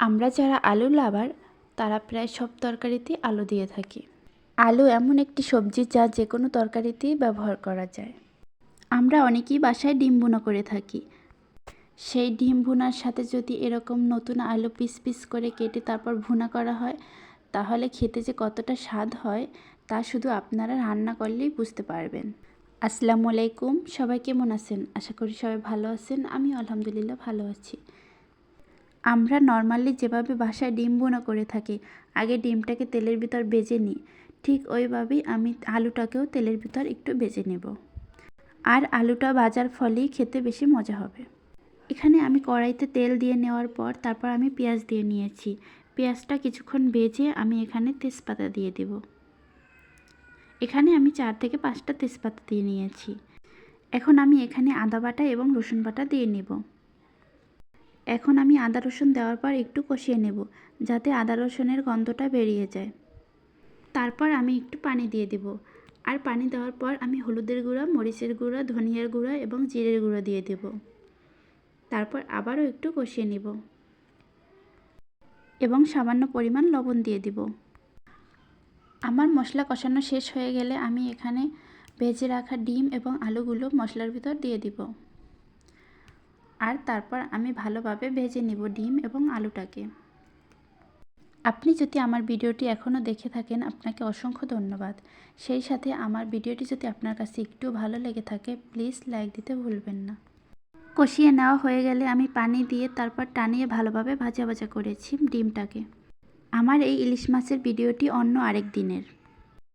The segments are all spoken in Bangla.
আমরা যারা আলু লাভার, তারা প্রায় সব তরকারিতেই আলু দিয়ে থাকি। আলু এমন একটি সবজি যা যে কোনো তরকারিতেই ব্যবহার করা যায়। আমরা অনেকেই বাসায় ডিম ভুনা করে থাকি। সেই ডিম ভুনার সাথে যদি এরকম নতুন আলু পিস পিস করে কেটে তারপর ভুনা করা হয়, তাহলে খেতে যে কতটা স্বাদ হয়, তা শুধু আপনারা রান্না করলেই বুঝতে পারবেন। আসসালামু আলাইকুম, সবাই কেমন আছেন? আশা করি সবাই ভালো আছেন আমি আলহামদুলিল্লাহ ভালো আছি। আমরা নর্মালি যেভাবে বাসায় ডিম বোনা করে থাকি, আগে ডিমটাকে তেলের ভিতর বেজে নিই। ঠিক ওইভাবেই আমি আলুটাকেও তেলের ভিতর একটু বেজে নেব। আর আলুটা ভাজার ফলেই খেতে বেশি মজা হবে। এখানে আমি কড়াইতে তেল দিয়ে নেওয়ার পর তারপর আমি পেঁয়াজ দিয়ে নিয়েছি। পেঁয়াজটা কিছুক্ষণ বেজে আমি এখানে তেজপাতা দিয়ে দেব। এখানে আমি চার থেকে পাঁচটা তেজপাতা দিয়ে নিয়েছি। এখন আমি এখানে আদা বাটা এবং রসুন বাটা দিয়ে নেব। এখন আমি আদা রসুন দেওয়ার পর একটু কষিয়ে নেব, যাতে আদা রসুনের গন্ধটা বেরিয়ে যায়। তারপর আমি একটু পানি দিয়ে দেব। আর পানি দেওয়ার পর আমি হলুদের গুঁড়া, মরিচের গুঁড়া, ধনিয়ার গুঁড়া এবং জিরের গুঁড়া দিয়ে দেব। তারপর আবারও একটু কষিয়ে নেব। এবং সামান্য পরিমাণ লবণ দিয়ে দিব। আমার মশলা কষানো শেষ হয়ে গেলে আমি এখানে ভেজে রাখা ডিম এবং আলুগুলো মশলার ভিতর দিয়ে দিব। আর তারপর আমি ভালোভাবে ভেজে নেব ডিম এবং আলুটাকে। আপনি যদি আমার ভিডিওটি এখনও দেখে থাকেন, আপনাকে অসংখ্য ধন্যবাদ। সেই সাথে আমার ভিডিওটি যদি আপনার কাছে একটু ভালো লেগে থাকে, প্লিজ লাইক দিতে ভুলবেন না। কষিয়ে নেওয়া হয়ে গেলে আমি পানি দিয়ে তারপর টানিয়ে ভালোভাবে ভাজা ভাজা করেছি ডিমটাকে। আমার এই ইলিশ মাছের ভিডিওটি অন্য আরেক দিনের।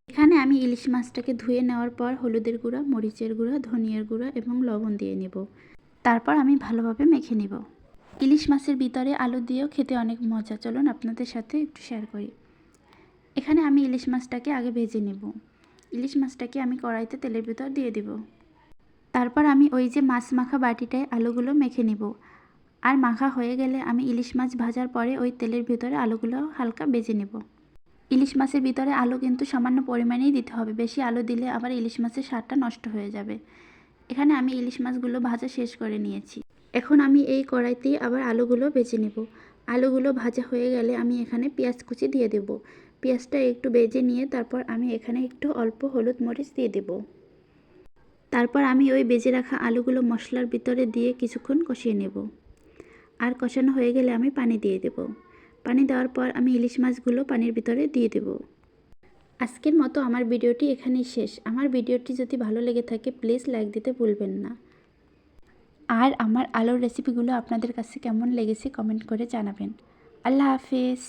এখানে আমি ইলিশ মাছটাকে ধুয়ে নেওয়ার পর হলুদের গুঁড়া, মরিচের গুঁড়া, ধনিয়ার গুঁড়া এবং লবণ দিয়ে নেব। তারপর আমি ভালোভাবে মেখে নেব। ইলিশ মাছের ভিতরে আলু দিয়েও খেতে অনেক মজা। চলুন আপনাদের সাথে একটু শেয়ার করি। এখানে আমি ইলিশ মাছটাকে আগে ভেজে নেব। ইলিশ মাছটাকে আমি কড়াইতে তেলের ভিতর দিয়ে দেব। তারপর আমি ওই যে মাছ মাখা বাটিটায় আলুগুলো মেখে নেব। আর মাখা হয়ে গেলে আমি ইলিশ মাছ ভাজার পরে ওই তেলের ভিতরে আলুগুলো হালকা বেজে নেব। ইলিশ মাছের ভিতরে আলু কিন্তু সামান্য পরিমাণেই দিতে হবে। বেশি আলু দিলে আবার ইলিশ মাছের স্বাদটা নষ্ট হয়ে যাবে। এখানে আমি ইলিশ মাছগুলো ভাজা শেষ করে নিয়েছি। এখন আমি এই কড়াইতেই আবার আলুগুলো বেজে নেব। আলুগুলো ভাজা হয়ে গেলে আমি এখানে পেঁয়াজ কুচি দিয়ে দেব। পেঁয়াজটা একটু বেজে নিয়ে তারপর আমি এখানে একটু অল্প হলুদ মরিচ দিয়ে দেব। তারপর আমি ওই বেজে রাখা আলুগুলো মশলার ভিতরে দিয়ে কিছুক্ষণ কষিয়ে নেব। আর কষানো হয়ে গেলে আমি পানি দিয়ে দেব। পানি দেওয়ার পর আমি ইলিশ মাছগুলো পানির ভিতরে দিয়ে দেব। আজকের মতো আমার ভিডিওটি এখানেই শেষ। আমার ভিডিওটি যদি ভালো লেগে থাকে প্লিজ লাইক দিতে ভুলবেন না। আর আমার আলোর রেসিপিগুলো আপনাদের কাছে কেমন লেগেছে কমেন্ট করে জানাবেন। আল্লাহ হাফেজ।